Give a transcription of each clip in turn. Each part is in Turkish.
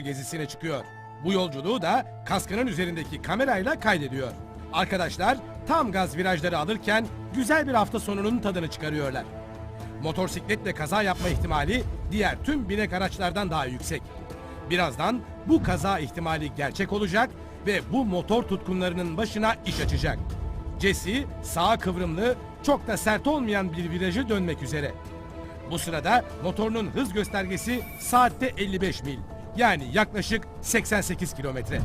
gezisine çıkıyor. Bu yolculuğu da kaskının üzerindeki kamerayla kaydediyor. Arkadaşlar tam gaz virajları alırken güzel bir hafta sonunun tadını çıkarıyorlar. Motorsikletle kaza yapma ihtimali diğer tüm binek araçlardan daha yüksek. Birazdan bu kaza ihtimali gerçek olacak ve bu motor tutkunlarının başına iş açacak. Jesse sağa kıvrımlı, çok da sert olmayan bir virajı dönmek üzere. Bu sırada motorunun hız göstergesi saatte 55 mil. Yani yaklaşık 88 kilometre.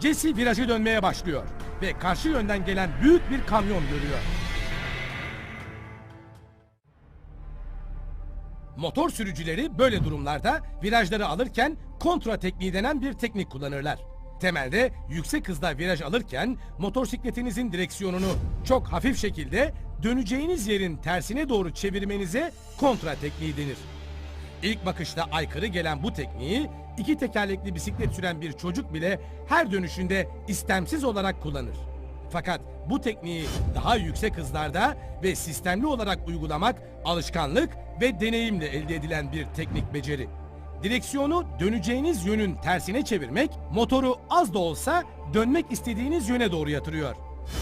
Jesse virajı dönmeye başlıyor ve karşı yönden gelen büyük bir kamyon görüyor. Motor sürücüleri böyle durumlarda virajları alırken kontra tekniği denen bir teknik kullanırlar. Temelde yüksek hızda viraj alırken motosikletinizin direksiyonunu çok hafif şekilde döneceğiniz yerin tersine doğru çevirmenize kontra tekniği denir. İlk bakışta aykırı gelen bu tekniği iki tekerlekli bisiklet süren bir çocuk bile her dönüşünde istemsiz olarak kullanır. Fakat bu tekniği daha yüksek hızlarda ve sistemli olarak uygulamak alışkanlık ve deneyimle elde edilen bir teknik beceri. Direksiyonu döneceğiniz yönün tersine çevirmek, motoru az da olsa dönmek istediğiniz yöne doğru yatırıyor.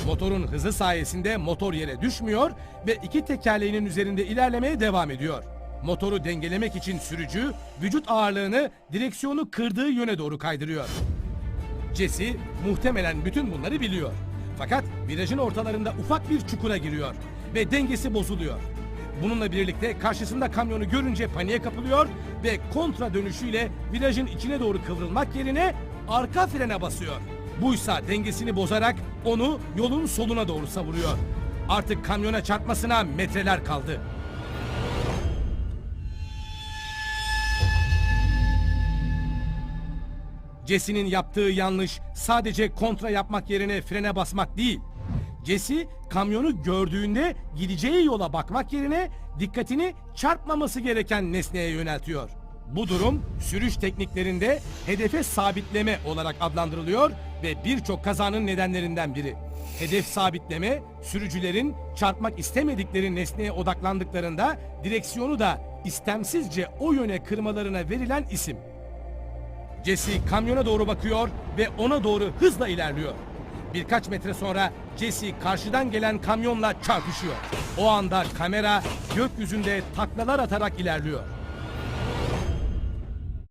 Motorun hızı sayesinde motor yere düşmüyor ve iki tekerleğinin üzerinde ilerlemeye devam ediyor. Motoru dengelemek için sürücü vücut ağırlığını direksiyonu kırdığı yöne doğru kaydırıyor. Jesse muhtemelen bütün bunları biliyor. Fakat virajın ortalarında ufak bir çukura giriyor ve dengesi bozuluyor. Bununla birlikte karşısında kamyonu görünce paniğe kapılıyor ve kontra dönüşüyle virajın içine doğru kıvrılmak yerine arka frene basıyor. Buysa dengesini bozarak onu yolun soluna doğru savuruyor. Artık kamyona çarpmasına metreler kaldı. Jesse'nin yaptığı yanlış sadece kontra yapmak yerine frene basmak değil. Jesse kamyonu gördüğünde gideceği yola bakmak yerine dikkatini çarpmaması gereken nesneye yöneltiyor. Bu durum sürüş tekniklerinde hedefe sabitleme olarak adlandırılıyor ve birçok kazanın nedenlerinden biri. Hedef sabitleme, sürücülerin çarpmak istemedikleri nesneye odaklandıklarında direksiyonu da istemsizce o yöne kırmalarına verilen isim. Jesse kamyona doğru bakıyor ve ona doğru hızla ilerliyor. Birkaç metre sonra Jesse karşıdan gelen kamyonla çarpışıyor. O anda kamera gökyüzünde taklalar atarak ilerliyor.